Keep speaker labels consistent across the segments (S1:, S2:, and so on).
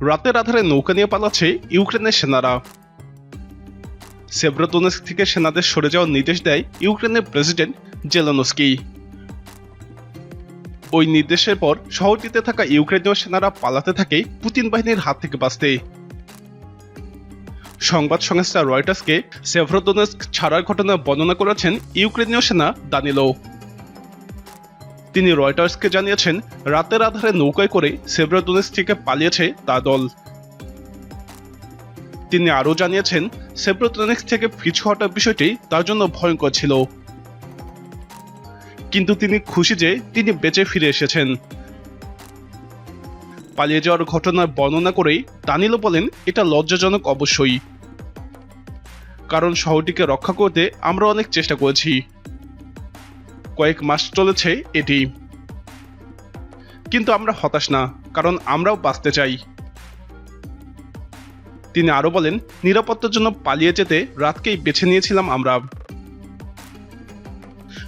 S1: রাতের আধারে নৌকা নিয়ে পালাচ্ছে ইউক্রেনের সেনারা। সেব্রোদোনেস্ক থেকে সেনাদের সরে যাওয়ার নির্দেশ দেয় ইউক্রেনের প্রেসিডেন্ট জেলানস্কি। ওই নির্দেশের পর শহরটিতে থাকা ইউক্রেনীয় সেনারা পালাতে থাকে পুতিন বাহিনীর হাত থেকে বাঁচতে। সংবাদ সংস্থা রয়টার্সকে সেভ্রোদোনেস্ক ছাড়ার ঘটনা বর্ণনা করেছেন ইউক্রেনীয় সেনা দানিলো। তিনি রয়টার্সকে জানিয়েছেন, রাতের আধারে নৌকায় করে সেভ্রোদোনেস্ক থেকে পালিয়েছে তার দল। তিনি আরও জানিয়েছেন সেভ্রোদোনেস্ক থেকে পিছু হটার বিষয়টি তার জন্য ভয়ঙ্কর ছিল। কিন্তু তিনি খুশি যে তিনি বেঁচে ফিরে এসেছেন। পালিয়ে যাওয়ার ঘটনার বর্ণনা করেই দানিলো বলেন, এটা লজ্জাজনক অবশ্যই। কারণ শহরটিকে রক্ষা করতে আমরা অনেক চেষ্টা করেছি। কয়েক মাস চলেছে এটি। কিন্তু আমরা হতাশ না, কারণ আমরাও বাঁচতে চাই। তিনি আরও বলেন, নিরাপত্তার জন্য পালিয়ে যেতে রাতকেই বেছে নিয়েছিলাম আমরা।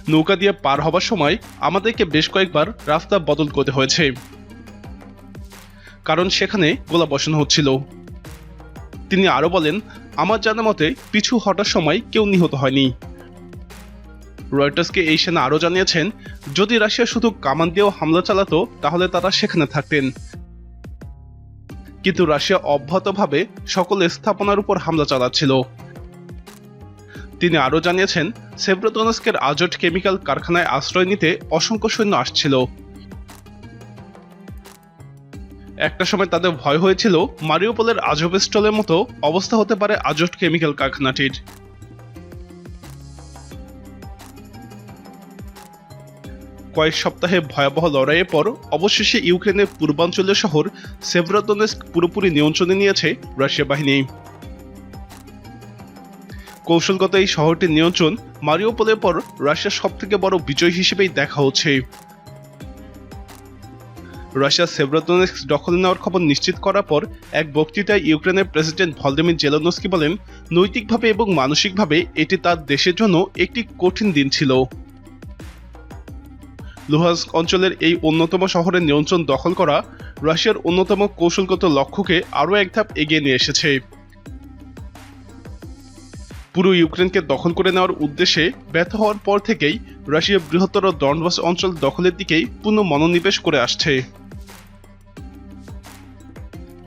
S1: নৌকা দিয়ে পার হবার সময় আমাদেরকে বেশ কয়েকবার রাস্তা বদল করতে হয়েছে। কারণ সেখানে গোলা বসানো হচ্ছিল। তিনি আরও বলেন, আমার জানা মতে পিছু হটার সময় কেউ নিহত হয়নি। রয়টার্সকে এই সেনা আরও জানিয়েছেন, যদি রাশিয়া শুধু কামান দিয়েও হামলা চালাতো, তাহলে তারা সেখানে থাকতেন। কিন্তু রাশিয়া অব্যাহতভাবে সকল স্থাপনার উপর হামলা চালাচ্ছিল। তিনি আরও জানিয়েছেন সেব্রোদনস্কের আজট কেমিক্যাল কারখানায় আশ্রয় নিতে অসংখ্য সৈন্য আসছিল। একটা সময় তাদের ভয় হয়েছিল মারিওপোলের আজবেস্টলের মতো অবস্থা হতে পারে আজট কেমিক্যাল কারখানাটির। কয়েক সপ্তাহে ভয়াবহ লড়াইয়ের পর অবশেষে ইউক্রেনের পূর্বাঞ্চলীয় শহর সেভরাদনেস্ক পুরোপুরি নিয়ন্ত্রণে নিয়েছে রাশিয়া বাহিনী। কৌশলগত এই শহরটির নিয়ন্ত্রণ মারিওপোলের পর রাশিয়ার সবথেকে বড় বিজয় হিসেবেই দেখা হচ্ছে। রাশিয়া সেভরাদনেস্ক দখল নেওয়ার খবর নিশ্চিত করার পর এক বক্তৃতায় ইউক্রেনের প্রেসিডেন্ট ভলদিমির জেলানস্কি বলেন, নৈতিকভাবে এবং মানসিকভাবে এটি তার দেশের জন্য একটি কঠিন দিন ছিল। লুহান্স্ক অঞ্চলের এই অন্যতম শহরের নিয়ন্ত্রণ দখল করা রাশিয়ার অন্যতম কৌশলগত লক্ষ্যকে আরও এক ধাপ এগিয়ে নিয়ে এসেছে। পুরো ইউক্রেনকে দখল করে নেওয়ার উদ্দেশ্যে ব্যর্থ হওয়ার পর থেকেই রাশিয়া বৃহত্তর ডনবাস অঞ্চল দখলের দিকেই পুনঃ মনোনিবেশ করে আসছে।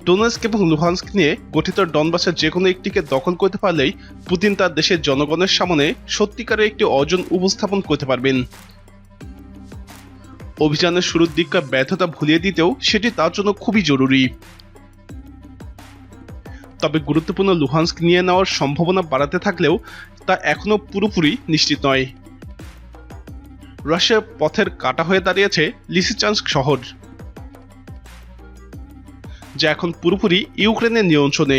S1: ডোনেস্ক এবং লুহান্স্ক নিয়ে গঠিত ডনবাসের যে কোনো একটিকে দখল করতে পারলেই পুতিন তার দেশের জনগণের সামনে সত্যিকারের একটি অর্জন উপস্থাপন করতে পারবেন। অভিযানের শুরুর দিককার ব্যর্থতা ভুলিয়ে দিতেও সেটি তার জন্য খুবই জরুরি। তবে গুরুত্বপূর্ণ লুহান্স্ক নিয়ে নেওয়ার সম্ভাবনা বাড়াতে থাকলেও তা এখনও পুরোপুরি নিশ্চিত নয়। রাশিয়ার পথের কাটা হয়ে দাঁড়িয়েছে লিসিচান্স্ক শহর, যা এখন পুরোপুরি ইউক্রেনের নিয়ন্ত্রণে।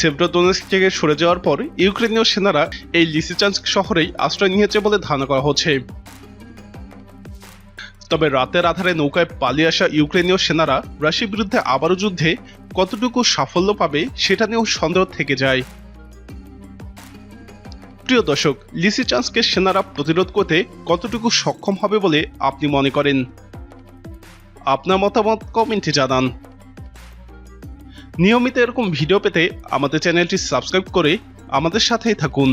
S1: সেভ্রোদনেস্ক থেকে সরে যাওয়ার পর ইউক্রেনীয় সেনারা এই লিসিচান্স্ক শহরেই আশ্রয় নিয়েছে বলে ধারণা করা হচ্ছে। তবে রাতের আধারে নৌকায় পালিয়ে আসা ইউক্রেনীয় সেনারা রাশির বিরুদ্ধে আবারও যুদ্ধে কতটুকু সাফল্য পাবে সেটা নিয়েও সন্দেহ থেকে যায়। প্রিয় দর্শক, লিসিচান্সকে সেনারা প্রতিরোধ করতে কতটুকু সক্ষম হবে বলে আপনি মনে করেন? আপনার মতামত কমেন্টে জানান। নিয়মিত এরকম ভিডিও পেতে আমাদের চ্যানেলটি সাবস্ক্রাইব করে আমাদের সাথেই থাকুন।